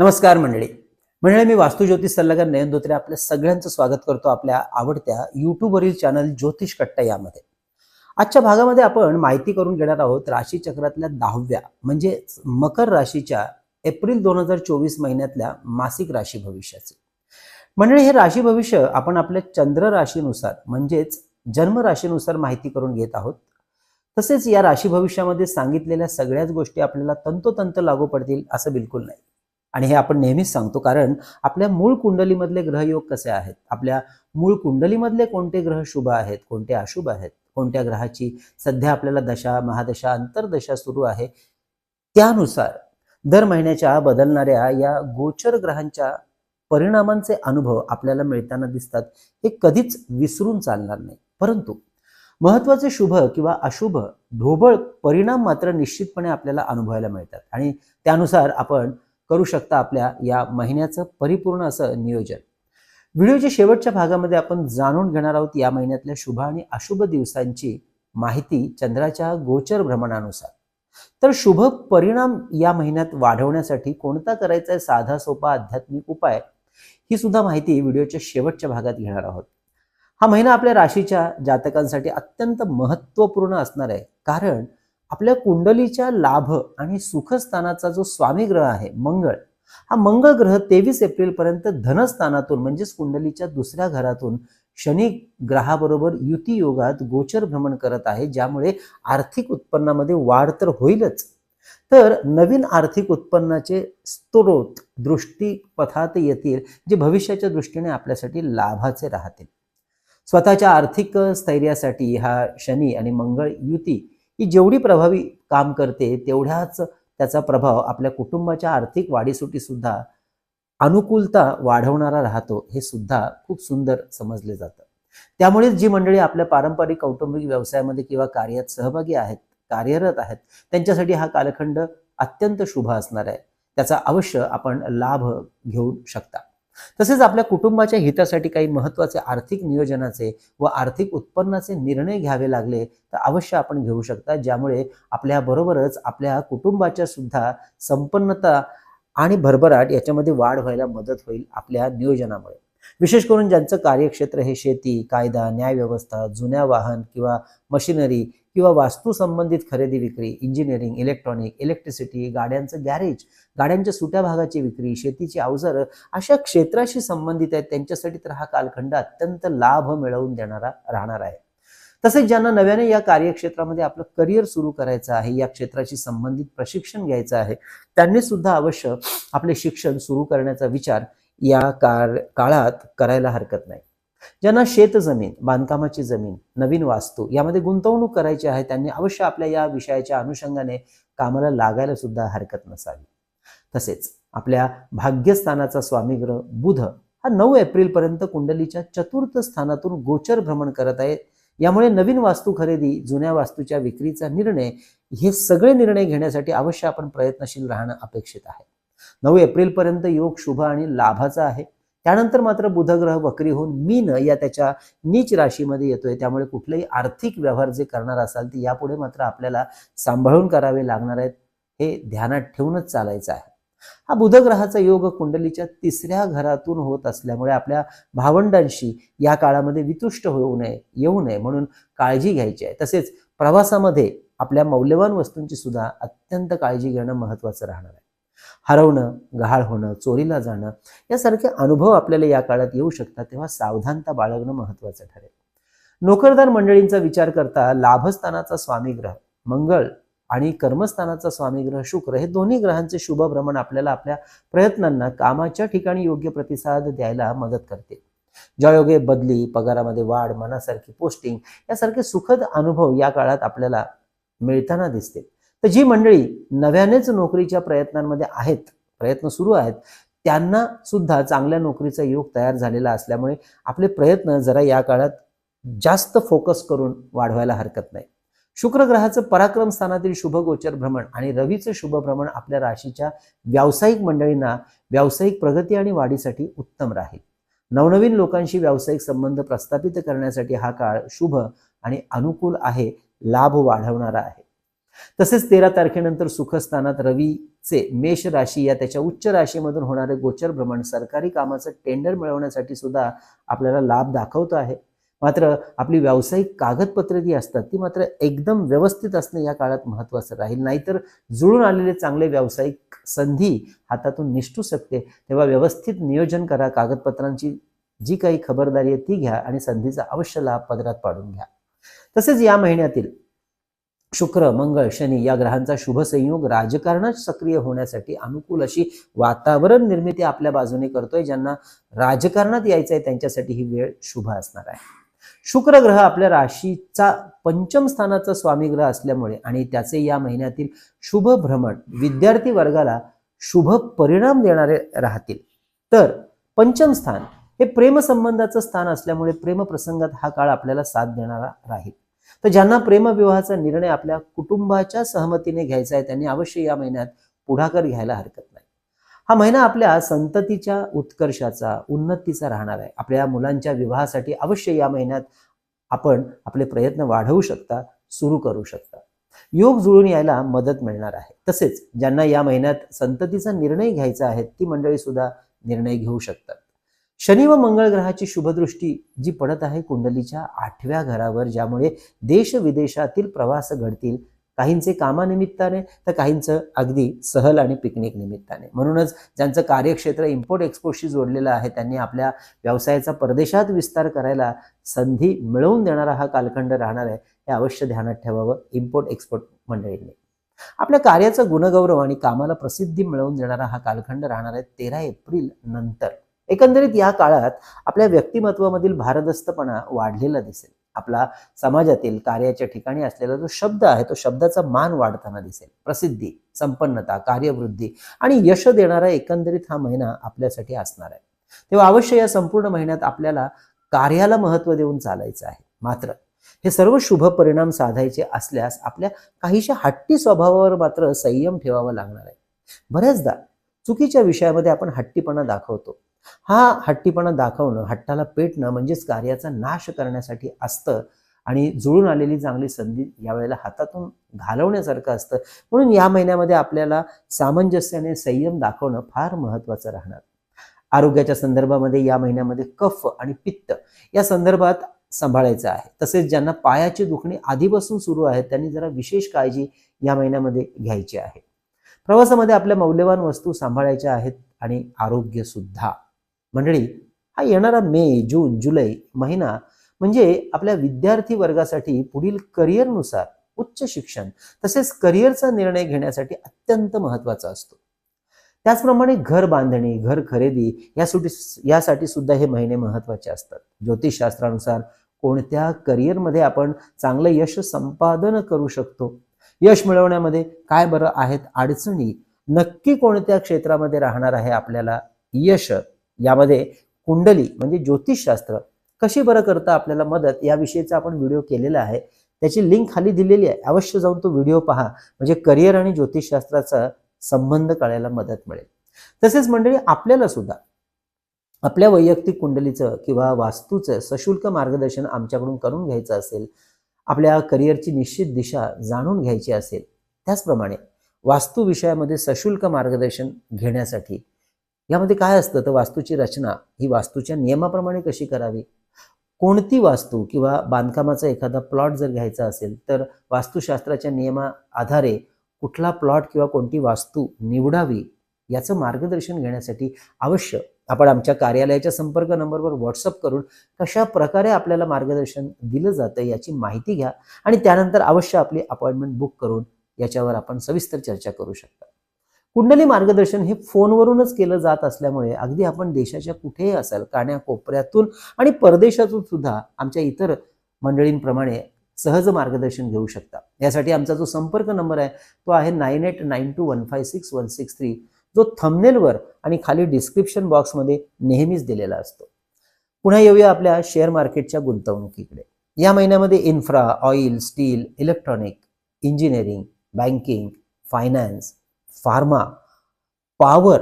नमस्कार मंडळी. मंडळी मी वास्तुज्योतिष सल्लागार नयन धोत्रे आपल्या सगळ्यांचं स्वागत करतो आपल्या आवडत्या युट्यूबवरील चॅनल ज्योतिष कट्टा यामध्ये. आजच्या भागामध्ये आपण माहिती करून घेणार आहोत राशी चक्रातल्या दहाव्या म्हणजे मकर राशीच्या एप्रिल दोन हजार चोवीस महिन्यातल्या मासिक राशी भविष्याचे. मंडळी हे राशी भविष्य आपण आपल्या चंद्र राशीनुसार म्हणजेच जन्म राशीनुसार माहिती करून घेत आहोत. तसेच या राशी भविष्यामध्ये सांगितलेल्या सगळ्याच गोष्टी आपल्याला तंतोतंत लागू पडतील असं बिलकुल नाही. आणि हे आपण नेहमीच सांगतो कारण आपल्या मूळ कुंडलीमधले ग्रहयोग कसे आहेत? आपल्या मूळ कुंडलीमधले कोणते ग्रह शुभ आहेत? कोणते अशुभ आहेत? कोणत्या ग्रहाची सध्या आपल्याला दशा महादशा अंतर्दशा सुरू आहे? त्यानुसार दर महिन्याच्या बदलणाऱ्या या गोचर ग्रहांच्या परिणामांचे अनुभव आपल्याला मिळताना दिसतात. हे कधीच विसरून चालणार नाही. परंतु महत्त्वाचे शुभ किंवा अशुभ ढोबळ परिणाम मात्र निश्चितपणे आपल्याला अनुभवायला मिळतात. आणि त्यानुसार आपण करू शकता आपल्या या महिन्याचं परिपूर्ण असं नियोजन. व्हिडिओच्या शेवटच्या भागामध्ये आपण जाणून घेणार आहोत या महिन्यातल्या शुभ आणि अशुभ दिवसांची माहिती चंद्राच्या गोचर भ्रमणानुसार. तर शुभ परिणाम या महिन्यात वाढवण्यासाठी कोणता करायचा आहे साधा सोपा आध्यात्मिक उपाय? ही सुद्धा माहिती व्हिडिओच्या शेवटच्या भागात घेणार आहोत. हा महिना आपल्या राशीच्या जातकांसाठी अत्यंत महत्त्वपूर्ण असणार आहे. कारण आपल्या कुंडलीच्या लाभ आणि सुखस्थानाचा जो स्वामी ग्रह आहे मंगळ हा मंगळ ग्रह तेवीस एप्रिल पर्यंत धनस्थानातून म्हणजेच कुंडलीच्या दुसऱ्या घरातून शनी ग्रहाबरोबर युती योगात गोचर भ्रमण करत आहे ज्यामुळे आर्थिक उत्पन्नामध्ये वाढ तर होईलच. तर नवीन आर्थिक उत्पन्नाचे स्त्रोत दृष्टीपथात येतील जे भविष्याच्या दृष्टीने आपल्यासाठी लाभाचे राहतील. स्वतःच्या आर्थिक स्थैर्यासाठी हा शनी आणि मंगळ युती ही जेवढी प्रभावी काम करते तेवढ्याच त्याचा प्रभाव आपल्या कुटुंबाच्या आर्थिक वाढीसाठी सुद्धा अनुकूलता वाढवणारा राहतो हे सुद्धा खूप सुंदर समजले जातं. त्यामुळेच जी मंडळी आपल्या पारंपरिक कौटुंबिक व्यवसायामध्ये किंवा कार्यात सहभागी आहेत कार्यरत आहेत त्यांच्यासाठी हा कालखंड अत्यंत शुभ असणार आहे. त्याचा अवश्य आपण लाभ घेऊ शकता. तसेच आपल्या कुटुंबाच्या हितासाठी काही महत्त्वाचे आर्थिक नियोजनाचे व आर्थिक उत्पन्नाचे निर्णय घ्यावे लागले तर अवश्य आपण घेऊ शकता ज्यामुळे आपल्या बरोबरच आपल्या कुटुंबाच्या सुद्धा संपन्नता आणि भरभराट याच्यामध्ये वाढ व्हायला मदत होईल आपल्या नियोजनामुळे. विशेष करून ज्यांचं कार्यक्षेत्र हे शेती कायदा न्यायव्यवस्था जुन्या वाहन किंवा मशिनरी किंवा वास्तू संबंधित खरेदी विक्री इंजिनिअरिंग इलेक्ट्रॉनिक इलेक्ट्रिसिटी गाड्यांचं गॅरेज गाड्यांच्या सुट्या भागाची विक्री शेतीची अवजारं अशा क्षेत्राशी संबंधित आहेत. त्यांच्यासाठी तर हा कालखंड अत्यंत लाभ मिळवून देणारा राहणार आहे. तसेच ज्यांना नव्याने या कार्यक्षेत्रामध्ये आपलं करिअर सुरू करायचं आहे या क्षेत्राशी संबंधित प्रशिक्षण घ्यायचं आहे त्यांनी सुद्धा अवश्य आपले शिक्षण सुरू करण्याचा विचार या काळ काळात करायला हरकत नाही. ज्यांना शेतजमीन बांधकामाची जमीन नवीन वास्तू यामध्ये गुंतवणूक करायची आहे त्यांनी अवश्य आपल्या या विषयाच्या अनुषंगाने कामाला लागायला सुद्धा हरकत नसावी. तसेच आपल्या भाग्यस्थानाचा स्वामी ग्रह बुध हा नऊ एप्रिल पर्यंत कुंडलीच्या चतुर्थ स्थानातून गोचर भ्रमण करत आहे यामुळे नवीन वास्तू खरेदी जुन्या वास्तूच्या विक्रीचा निर्णय हे सगळे निर्णय घेण्यासाठी अवश्य आपण प्रयत्नशील राहणं अपेक्षित आहे. नऊ एप्रिल पर्यंत योग शुभ आणि लाभाचा आहे. त्यानंतर मात्र बुधग्रह वक्री होऊन मीन या त्याच्या नीच राशीमध्ये येतोय. त्यामुळे कुठलेही आर्थिक व्यवहार जे करणार असाल ते यापुढे मात्र आपल्याला सांभाळून करावे लागणार आहेत. हे ध्यानात ठेवूनच चालायचं आहे. हा बुधग्रहाचा योग कुंडलीच्या तिसऱ्या घरातून होत असल्यामुळे आपल्या भावंडांशी या काळामध्ये वितुष्ट होऊ नये येऊ नये म्हणून काळजी घ्यायची आहे. तसेच प्रवासामध्ये आपल्या मौल्यवान वस्तूंची सुद्धा अत्यंत काळजी घेणं महत्वाचं राहणार आहे. हरवणं गहाळ होणं चोरीला जाणं यासारखे अनुभव आपल्याला या काळात येऊ शकतात तेव्हा सावधानता बाळगणं महत्वाचं ठरेल. नोकरदार मंडळींचा विचार करता लाभस्थानाचा स्वामी ग्रह मंगळ आणि कर्मस्थानाचा स्वामी ग्रह शुक्र हे दोन्ही ग्रहांचे शुभ भ्रमण आपल्याला आपल्या प्रयत्नांना कामाच्या ठिकाणी योग्य प्रतिसाद द्यायला मदत करते. ज्यायोगे बदली पगारामध्ये वाढ मनासारखी पोस्टिंग यासारखे सुखद अनुभव या काळात आपल्याला मिळताना दिसते. तर जी मंडळी नव्यानेच नोकरीच्या प्रयत्नांमध्ये आहेत प्रयत्न सुरू आहेत त्यांना सुद्धा चांगल्या नोकरीचा योग तयार झालेला असल्यामुळे आपले प्रयत्न जरा या काळात जास्त फोकस करून वाढवायला हरकत नाही. शुक्र ग्रहाचं पराक्रम स्थानातील शुभ गोचर भ्रमण आणि रवीचं शुभ भ्रमण आपल्या राशीच्या व्यावसायिक मंडळींना व्यावसायिक प्रगती आणि वाढीसाठी उत्तम राहील. नवनवीन लोकांशी व्यावसायिक संबंध प्रस्थापित करण्यासाठी हा काळ शुभ आणि अनुकूल आहे लाभ वाढवणारा आहे. तसेच तेरा तारखेनंतर सुखस्थानात रवीचे मेष राशी या त्याच्या उच्च राशीमधून होणारे गोचर भ्रमण सरकारी कामाचं टेंडर मिळवण्यासाठी सुद्धा आपल्याला लाभ दाखवतो आहे. मात्र आपली व्यावसायिक कागदपत्रे जी असतात ती मात्र एकदम व्यवस्थित असणे या काळात महत्वाचं राहील. नाहीतर जुळून आलेले चांगले व्यावसायिक संधी हातातून निष्ठू शकते. तेव्हा व्यवस्थित नियोजन करा कागदपत्रांची जी काही खबरदारी आहे ती घ्या आणि संधीचा अवश्य लाभ पदरात पाडून घ्या. तसेच या महिन्यातील शुक्र मंगळ शनी या ग्रहांचा शुभ संयोग राजकारणात सक्रिय होण्यासाठी अनुकूल अशी वातावरण निर्मिती आपल्या बाजूने करतोय ज्यांना राजकारणात यायचं आहे त्यांच्यासाठी ही वेळ शुभ असणार आहे. शुक्र ग्रह आपल्या राशीचा पंचम स्थानाचा स्वामी ग्रह असल्यामुळे आणि त्याचे या महिन्यातील शुभ भ्रमण विद्यार्थी वर्गाला शुभ परिणाम देणारे राहतील. तर पंचम स्थान हे प्रेमसंबंधाचं स्थान असल्यामुळे प्रेमप्रसंगात हा काळ आपल्याला साथ देणारा राहील. तर ज्यांना प्रेमविवाहाचा निर्णय आपल्या कुटुंबाच्या सहमतीने घ्यायचा आहे त्यांनी अवश्य या महिन्यात पुढाकार घ्यायला हरकत नाही. हा महिना आपल्या संततीच्या उत्कर्षाचा उन्नतीचा राहणार आहे. आपल्या मुलांच्या विवाहासाठी अवश्य या महिन्यात आपण आपले प्रयत्न वाढवू शकता सुरू करू शकता. योग जुळून यायला मदत मिळणार आहे. तसेच ज्यांना या महिन्यात संततीचा निर्णय घ्यायचा आहे ती मंडळी सुद्धा निर्णय घेऊ शकतात. शनी व मंगळ ग्रहाची शुभदृष्टी जी पडत आहे कुंडलीच्या आठव्या घरावर ज्यामुळे देश विदेशातील प्रवास घडतील काहींचे कामानिमित्ताने तर काहींचं अगदी सहल आणि पिकनिक निमित्ताने. म्हणूनच ज्यांचं कार्यक्षेत्र इम्पोर्ट एक्सपोर्टशी जोडलेलं आहे त्यांनी आपल्या व्यवसायाचा परदेशात विस्तार करायला संधी मिळवून देणारा हा कालखंड राहणार आहे हे अवश्य ध्यानात ठेवावं इम्पोर्ट एक्सपोर्ट मंडळींनी. आपल्या कार्याचा गुणगौरव आणि कामाला प्रसिद्धी मिळवून देणारा हा कालखंड राहणार आहे तेरा एप्रिल नंतर. एकंदरीत या काळात आपल्या व्यक्तिमत्वामधील भारदस्तपणा वाढलेला दिसेल. आपला समाजातील कार्याच्या ठिकाणी असलेला जो शब्द आहे तो शब्दाचा मान वाढताना दिसेल. प्रसिद्धी संपन्नता कार्यवृद्धी आणि यश देणारा एकंदरीत हा महिना आपल्यासाठी असणार आहे. तेव्हा अवश्य या संपूर्ण महिन्यात आपल्याला कार्याला महत्त्व देऊन चालायचं आहे. मात्र हे सर्व शुभ परिणाम साधायचे असल्यास आपल्या काहीशा हट्टी स्वभावावर मात्र संयम ठेवावा लागणार आहे. बऱ्याचदा चुकीच्या विषयामध्ये आपण हट्टीपणा दाखवतो. हा हट्टीपणा दाखवणं हट्टाला पेटणं म्हणजेच कार्याचा नाश करण्यासाठी असतं. आणि जुळून आलेली चांगली संधी यावेळेला हातातून घालवण्यासारखं असतं. म्हणून या महिन्यामध्ये आपल्याला सामंजस्याने संयम दाखवणं फार महत्वाचं राहणार. आरोग्याच्या संदर्भामध्ये या महिन्यामध्ये कफ आणि पित्त या संदर्भात सांभाळायचं आहे. तसेच ज्यांना पायाची दुखणी आधीपासून सुरू आहेत त्यांनी जरा विशेष काळजी या महिन्यामध्ये घ्यायची आहे. प्रवासामध्ये आपल्या मौल्यवान वस्तू सांभाळायच्या आहेत आणि आरोग्य सुद्धा. मंडळी हा येणारा मे जून जुलै महिना म्हणजे आपल्या विद्यार्थी वर्गासाठी पुढील करिअरनुसार उच्च शिक्षण तसेच करिअरचा निर्णय घेण्यासाठी अत्यंत महत्त्वाचा असतो. त्याचप्रमाणे घर बांधणी घर खरेदी यासाठी यासाठी सुद्धा हे महिने महत्त्वाचे असतात. ज्योतिषशास्त्रानुसार कोणत्या करिअरमध्ये आपण चांगलं यश संपादन करू शकतो? यश मिळवण्यामध्ये काय बरं आहेत अडचणी? नक्की कोणत्या क्षेत्रामध्ये राहणार आहे आपल्याला यश? यामध्ये कुंडली म्हणजे ज्योतिषशास्त्र कशी बरं करता आपल्याला मदत याविषयीचा आपण व्हिडिओ केलेला आहे. त्याची लिंक खाली दिलेली आहे. अवश्य जाऊन तो व्हिडिओ पहा. म्हणजे करिअर आणि ज्योतिषशास्त्राचा संबंध कळायला मदत मिळेल. तसेच मंडळी आपल्याला सुद्धा आपल्या वैयक्तिक कुंडलीचं किंवा वास्तूचं सशुल्क मार्गदर्शन आमच्याकडून करून घ्यायचं असेल आपल्या करिअरची निश्चित दिशा जाणून घ्यायची असेल त्याचप्रमाणे वास्तू विषयामध्ये सशुल्क मार्गदर्शन घेण्यासाठी यामध्ये काय असतं? तर वास्तूची रचना ही वास्तूच्या नियमाप्रमाणे कशी करावी? कोणती वास्तू किंवा बांधकामाचा एखादा प्लॉट जर घ्यायचा असेल तर वास्तुशास्त्राच्या नियमा आधारे कुठला प्लॉट किंवा कोणती वास्तू निवडावी याचं मार्गदर्शन घेण्यासाठी अवश्य आपण आमच्या कार्यालयाच्या संपर्क नंबरवर व्हॉट्सअप करून कशा प्रकारे आपल्याला मार्गदर्शन दिलं जातं याची माहिती घ्या आणि त्यानंतर अवश्य आपली अपॉइंटमेंट बुक करून याच्यावर आपण सविस्तर चर्चा करू शकता. कुंडली मार्गदर्शन हे फोनवरूनच केलं जात असल्यामुळे अगदी आपण देशाच्या कुठेही असाल कान्याकोपऱ्यातून आणि परदेशातून सुद्धा आमच्या इतर मंडळींप्रमाणे सहज मार्गदर्शन घेऊ शकता. यासाठी आमचा जो संपर्क नंबर आहे तो आहे nine eight nine two one five six one six three. जो थंबनेलवर आणि खाली डिस्क्रिप्शन बॉक्समध्ये नेहमीच दिलेला असतो. पुन्हा येऊया आपल्या शेअर मार्केटच्या गुंतवणुकीकडे. या महिन्यामध्ये infra oil steel electronic engineering banking finance pharma power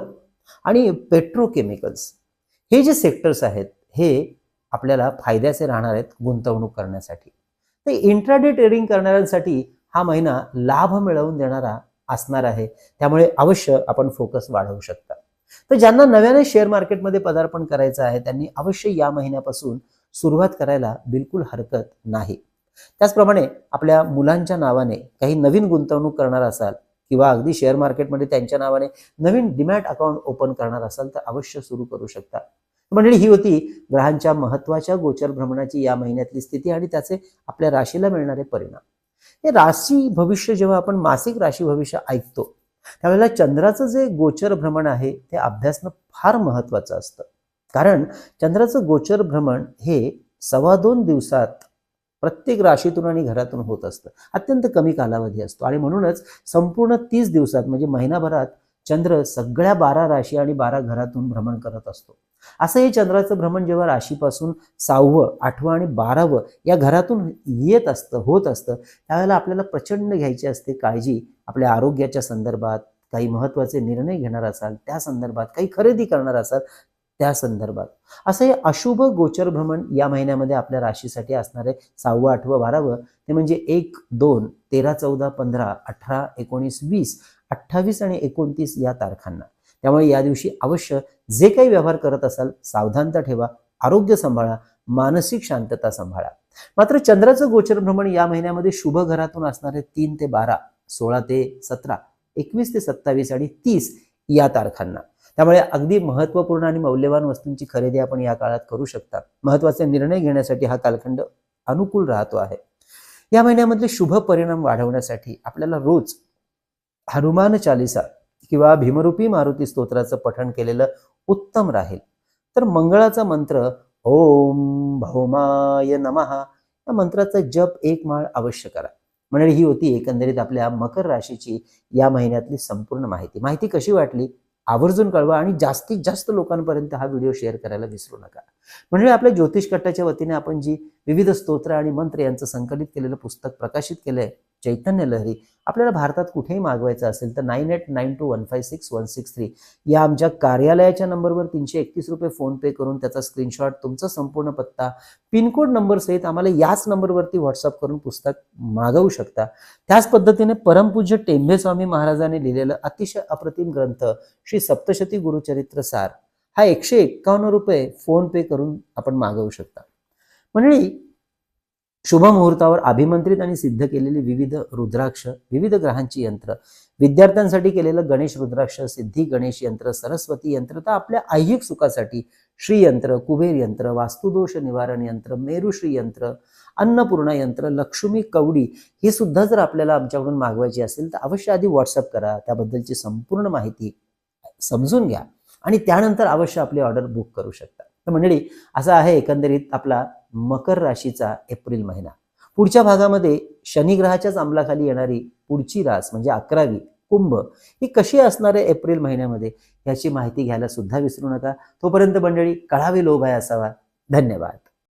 आणि पेट्रोकेमिकल्स हे जे सेक्टर्स आहेत हे आपल्याला फायद्याचे राहणार आहेत गुंतवणूक करण्यासाठी. ते इंट्राडे ट्रेडिंग करणाऱ्यांसाठी हा महिना लाभ मिळवून देणारा असणार आहे. त्यामुळे अवश्य आपण फोकस वाढवू शकता. तर ज्यांना नव्याने शेअर मार्केटमध्ये पदार्पण करायचं आहे त्यांनी अवश्य या महिन्यापासून सुरुवात करायला बिलकुल हरकत नाही. त्याचप्रमाणे आपल्या मुलांच्या नावाने काही नवीन गुंतवणूक करणार असाल किंवा अगदी शेअर मार्केटमध्ये त्यांच्या नावाने नवीन डिमॅट अकाउंट ओपन करणार असाल तर अवश्य सुरू करू शकता. मंडळी ही होती ग्रहांच्या महत्त्वाच्या गोचर भ्रमणाची या महिन्यातली स्थिती आणि त्याचे आपल्या राशीला मिळणारे परिणाम. हे राशी भविष्य जेव्हा आपण मासिक राशी भविष्य ऐकतो त्यावेळेला चंद्राचं जे गोचर भ्रमण आहे ते अभ्यासणं फार महत्वाचं असतं. कारण चंद्राचं गोचर भ्रमण हे सव्वा दोन दिवसात प्रत्येक राशीतून आणि घरातून होत असतं. अत्यंत कमी कालावधी असतो. आणि म्हणूनच संपूर्ण तीस दिवसात म्हणजे महिनाभरात चंद्र सगळ्या बारा राशी आणि बारा घरातून भ्रमण करत असतो. असं हे चंद्राचं भ्रमण जेव्हा राशीपासून सहावं आठवं आणि बारावं या घरातून येत असतं होत असतं त्यावेळेला आपल्याला प्रचंड घ्यायची असते काळजी. आपल्या आरोग्याच्या संदर्भात काही महत्त्वाचे निर्णय घेणार असाल त्या संदर्भात काही खरेदी करणार असाल त्या संदर्भात. असं हे अशुभ गोचर भ्रमण या महिन्यामध्ये आपल्या राशीसाठी असणारे सहावं आठवं बारावं ते म्हणजे एक दोन तेरा चौदा पंधरा अठरा एकोणीस वीस अठ्ठावीस आणि एकोणतीस या तारखांना. त्यामुळे या दिवशी अवश्य जे काही व्यवहार करत असाल सावधानता ठेवा आरोग्य सांभाळा मानसिक शांतता सांभाळा. मात्र चंद्राचं गोचर भ्रमण या महिन्यामध्ये शुभ घरातून असणारे तीन ते बारा सोळा ते सतरा एकवीस ते सत्तावीस आणि तीस या तारखांना. त्यामुळे अगदी महत्त्वपूर्ण आणि मौल्यवान वस्तूंची खरेदी आपण या काळात करू शकता. महत्त्वाचे निर्णय घेण्यासाठी हा कालखंड अनुकूल राहतो आहे. या महिन्यामधले शुभ परिणाम वाढवण्यासाठी आपल्याला रोज हनुमान चालिसा किंवा भीमरूपी मारुती स्तोत्राचं पठण केलेलं उत्तम राहील. तर मंगळाचा मंत्र ओम भौमाय नमहा या मंत्राचा जप एक माळ अवश्य करा. म्हणजे ही होती एकंदरीत आपल्या मकर राशीची या महिन्यातली संपूर्ण माहिती. माहिती कशी वाटली? आवर्जून कळवा आणि जास्तीत जास्त लोकांपर्यंत हा व्हिडिओ शेअर करायला विसरू नका. म्हणजे आपल्या ज्योतिष कट्टाच्या वतीने आपण जी विविध स्तोत्र आणि मंत्र यांचं संकलित केलेलं पुस्तक प्रकाशित केलंय चैतन्य लहरी. आपल्याला भारतात कुठेही मागवायचं असेल तर nine eight nine two one five six one six three या आमच्या कार्यालयाच्या नंबरवर तीनशे एकतीस रुपये फोन पे करून त्याचा स्क्रीनशॉट तुमचा संपूर्ण पत्ता पिनकोड नंबर सहित आम्हाला याच नंबरवरती व्हॉट्सअप करून पुस्तक मागवू शकता. त्याच पद्धतीने परमपूज्य टेंभे स्वामी महाराजांनी लिहिलेलं अतिशय अप्रतिम ग्रंथ श्री सप्तशती गुरुचरित्र सार. हा एकशे एक्कावन्न रुपये फोन पे करून आपण मागवू शकता. मंडळी शुभ मुहूर्तावर अभिमंत्रित आणि सिद्ध केलेली विविध रुद्राक्ष विविध ग्रहांची यंत्र. विद्यार्थ्यांसाठी केलेलं गणेश रुद्राक्ष सिद्धी गणेश यंत्र सरस्वती यंत्र तर आपल्या ऐहिक सुखासाठी श्रीयंत्र कुबेर यंत्र वास्तुदोष निवारण यंत्र मेरुश्री यंत्र अन्नपूर्णा यंत्र लक्ष्मी कवडी ही सुद्धा जर आपल्याला आमच्याकडून मागवायची असेल तर अवश्य आधी व्हॉट्सअप करा. त्याबद्दलची संपूर्ण माहिती समजून घ्या आणि त्यानंतर अवश्य आपली ऑर्डर बुक करू शकता. तर मंडळी असा आहे एकंदरीत आपला मकर राशीचा एप्रिल महिना. पुढच्या भागामध्ये शनिग्रहाच्याच अंमलाखाली येणारी पुढची रास म्हणजे अकरावी कुंभ ही कशी असणार आहे एप्रिल महिन्यामध्ये याची माहिती घ्यायला सुद्धा विसरू नका. तोपर्यंत मंडळी कळावे लोभ आहे असावा. धन्यवाद.